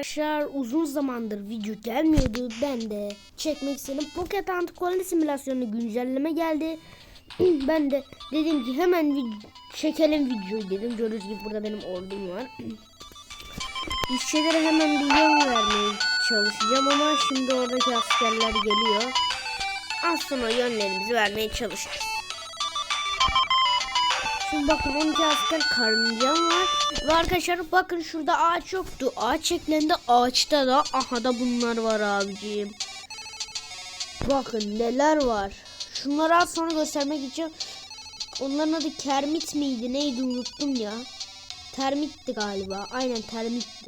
Arkadaşlar uzun zamandır video gelmiyordu. Ben de çekmek istedim. Pocket Antikoloni simülasyonu güncelleme geldi. ben de dedim ki hemen çekelim videoyu dedim. Gördüğünüz gibi burada benim ordum var. İşçilere hemen bir yön vermeye çalışacağım ama şimdi oradaki askerler geliyor. Az sonra yönlerimizi vermeye çalışacağız. Şimdi bakın 12 asker karıncam var. Ve arkadaşlar bakın şurada ağaç yoktu. Ağaç şeklinde ağaçta da aha da bunlar var abicim. Bakın neler var. Şunları az sonra göstermek için onların adı Kermit miydi neydi unuttum ya. Termitti galiba. Aynen termitti.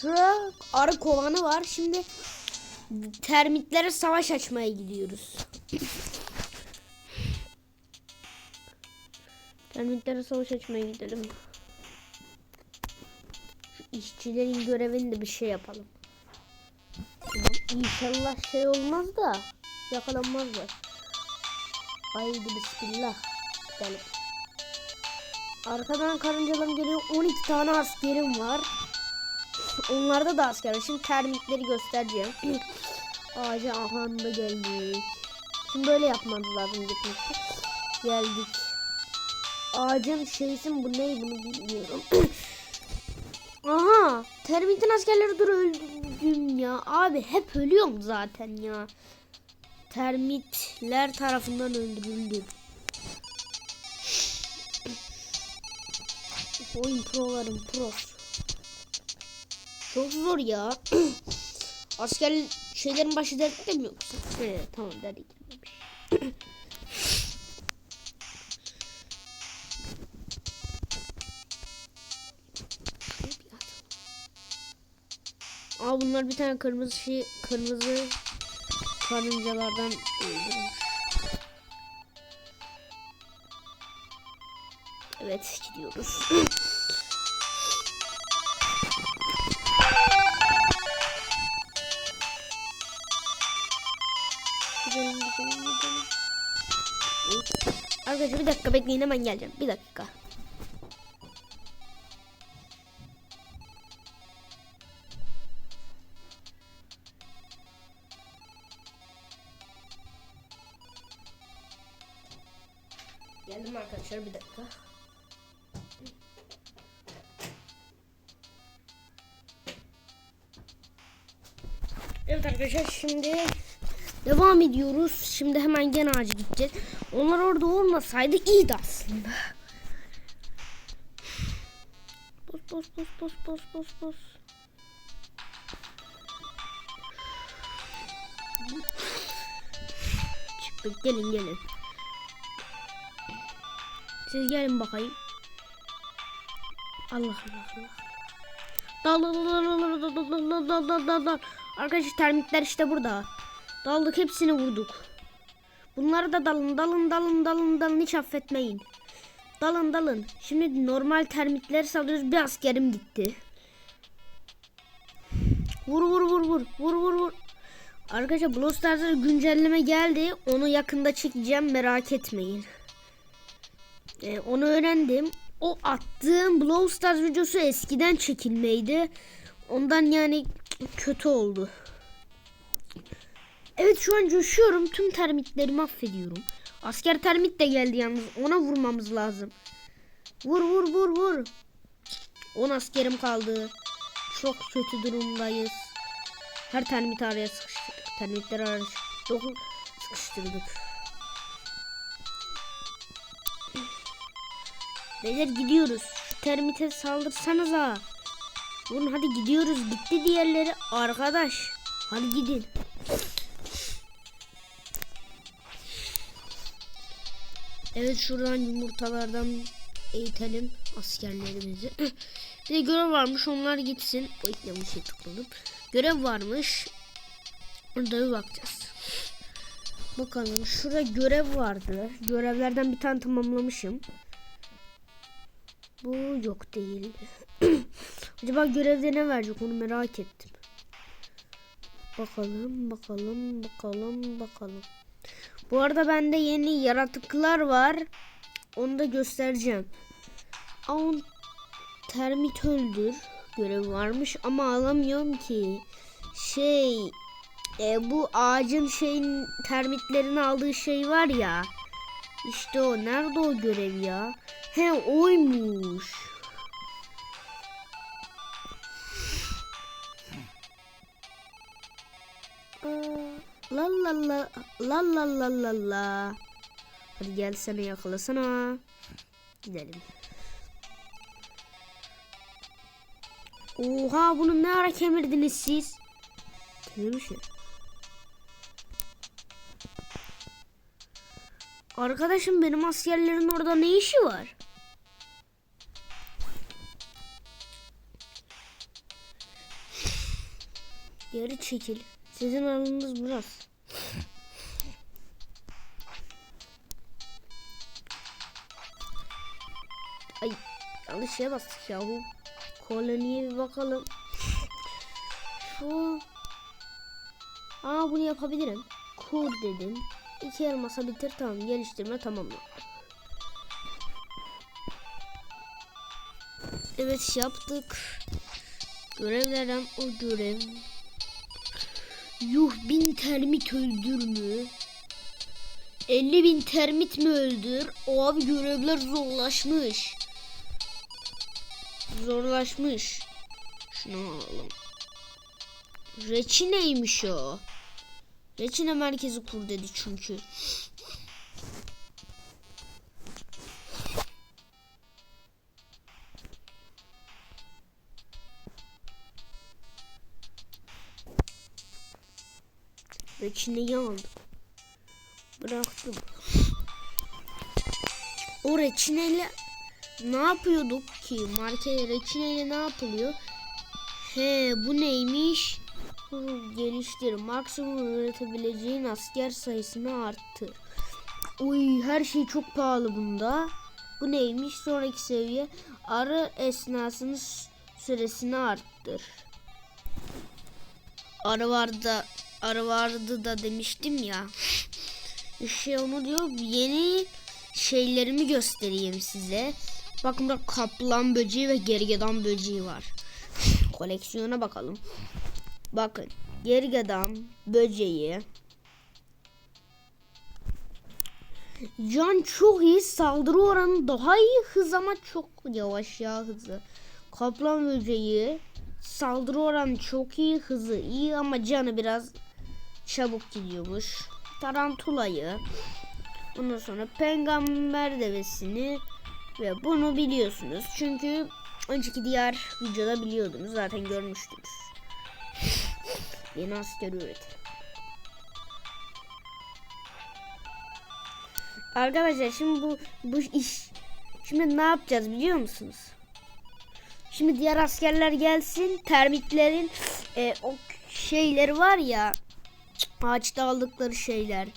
Şurada arı kovanı var. Şimdi termitlere savaş açmaya gidiyoruz. Termitlere savaş açmaya gidelim. Şu işçilerin görevini de bir şey yapalım. İnşallah şey olmaz da yakalanmazlar. Haydi bismillah. Gidelim. Arkadan karıncalarım geliyor. 12 tane askerim var. Onlarda da asker var. Şimdi termitleri göstereceğim. Ağaca ahanda geldik. Şimdi böyle yapmamız lazım gitmek. Geldik. Ağacın şeysi mi bu ne bunu bilmiyorum. Aha termitin askerleri dur öldüm ya. Abi hep ölüyorum zaten ya. Termitler tarafından öldürüldüm. Oyun prolarım pros. Çok zor ya. Asker şeylerin başı dertte mi yoksa? Evet tamam derdi Aa bunlar bir tane kırmızı şey kırmızı karıncalardan öldürmüş. Evet gidiyoruz. Arkadaşlar bir dakika bekleyin hemen geleceğim. Bir dakika. Geldim arkadaşlar bir dakika. Evet arkadaşlar şimdi devam ediyoruz. Şimdi hemen gene ağaca gideceğiz. Onlar orada olmasaydı iyiydi aslında. Bos bos bos bos bos bos bos. Çıktık gelin gelin. Siz gelin bakayım. Allah Allah dal dal dal dal dal dal dal dal dal dal. Arkadaşlar termitler işte burada. Daldık hepsini vurduk. Bunları da dalın dalın dalın dalın dalın hiç affetmeyin. Dalın dalın. Şimdi normal termitleri salıyoruz. Bir askerim gitti. Vur vur vur vur. Vur vur vur. Arkadaşlar Brawl Stars'a güncelleme geldi. Onu yakında çekeceğim merak etmeyin. Ee, onu öğrendim. O attığım Brawl Stars videosu eskiden çekilmeydi. Ondan yani kötü oldu. Evet şu an coşuyorum. Tüm termitleri mahvediyorum. Asker termit de geldi yalnız. Ona vurmamız lazım. Vur vur vur vur. 10 askerim kaldı. Çok kötü durumdayız. Her termit araya sıkıştırdık. Termitleri araya sıkıştırdık. Beyler gidiyoruz. Şu termite saldırsanıza. Vurun hadi gidiyoruz. Gitti diğerleri. Arkadaş. Hadi gidin. Evet şuradan yumurtalardan eğitelim askerlerimizi. Bir de görev varmış onlar gitsin. O yanlış şey tıkladım. Görev varmış. Orada bir bakacağız. Bakalım şurada görev vardı. Görevlerden bir tane tamamlamışım. Bu yok değil. Acaba görevde ne verecek onu merak ettim. Bakalım bakalım bakalım bakalım. Bu arada bende yeni yaratıklar var. Onu da göstereceğim. Aun termit öldür. görev varmış ama alamıyorum ki. Şey e, bu ağacın şeyin termitlerini aldığı şey var ya. İşte o nerede o görev ya? He oymuş. La la la la la la la la. Hadi gel seni yakalasana. Gidelim. Oha bunu ne ara kemirdiniz siz? Kemirmişler. Arkadaşım benim askerlerin orada ne işi var? Geri çekil. Sizin alanınız burası. Ay yanlış şeye bastık yahu. Koloniye bir bakalım. Şu Aa bunu yapabilirim. Kur dedim. İki elmasa bitir tamam. Geliştirme tamam. Evet yaptık. Görevlerden o görev. Yuh bin termit öldür mü? 50 bin termit mi öldür? Abi görevler zorlaşmış. Zorlaşmış. Şunu alalım. Reçineymiş o. Reçine merkezi kur dedi çünkü. Reçineyi aldım. Bıraktım. O reçineyle ne yapıyorduk ki? Market reçineyle ne yapılıyor? He bu neymiş? Geliştir. Maksimum üretebileceğin asker sayısını arttır. Uy her şey çok pahalı bunda. Bu neymiş? Sonraki seviye arı esnasının süresini arttır. Arı vardı da, arı vardı da demiştim ya. İşte onu diyor yeni şeylerimi göstereyim size. Bakın burada kaplan böceği ve gergedan böceği var. Koleksiyona bakalım. Bakın gergedan böceği. Can çok iyi saldırı oranı daha iyi hız ama çok yavaş ya hızı. Kaplan böceği saldırı oranı çok iyi hızı iyi ama canı biraz çabuk gidiyormuş. Tarantulayı ondan sonra peygamber devesini ve bunu biliyorsunuz. Çünkü önceki diğer videoda biliyordunuz zaten görmüştünüz. Yeni asker üretim. Arkadaşlar şimdi bu bu iş şimdi ne yapacağız biliyor musunuz? Şimdi diğer askerler gelsin. Termitlerin e, o şeyleri var ya ağaçta aldıkları şeyler.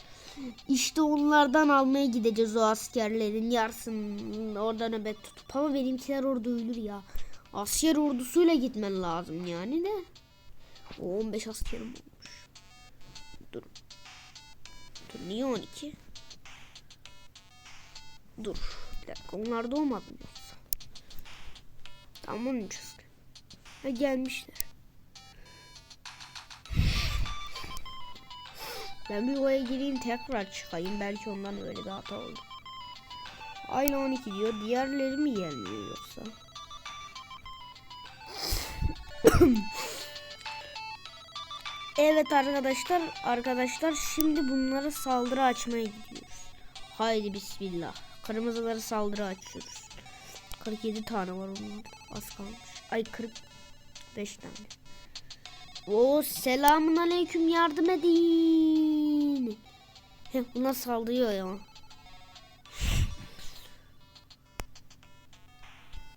İşte onlardan almaya gideceğiz o askerlerin yarısını orada nöbet tutup ama benimkiler orada ölür ya. Asker ordusuyla gitmen lazım yani de. O 15 askerim olmuş. Dur. Dur niye 12? Dur. Bir dakika onlar da olmadı mı yoksa? Tamam 13 asker. Ha gelmişler. Ben bir oraya gireyim tekrar çıkayım. Belki ondan öyle bir hata oldu. Aynı 12 diyor. Diğerleri mi gelmiyor yoksa? Evet arkadaşlar, arkadaşlar şimdi bunlara saldırı açmaya gidiyoruz. Haydi bismillah. Kırmızıları saldırı açıyoruz. 47 tane var onlar. Az kalmış. Ay 45 tane. O selamun aleyküm yardım edin. Heh, buna saldırıyor ya.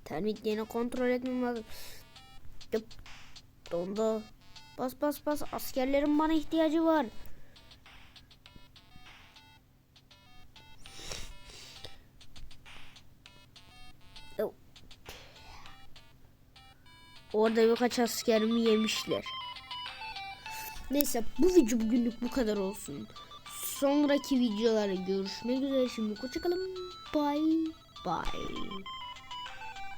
Termitlerini kontrol etmem lazım. Yap. Dondu. Bas bas bas. Askerlerin bana ihtiyacı var. Orada birkaç askerimi yemişler. Neyse bu video bugünlük bu kadar olsun. Sonraki videolarda görüşmek üzere. Şimdi hoşçakalın. Bye bye.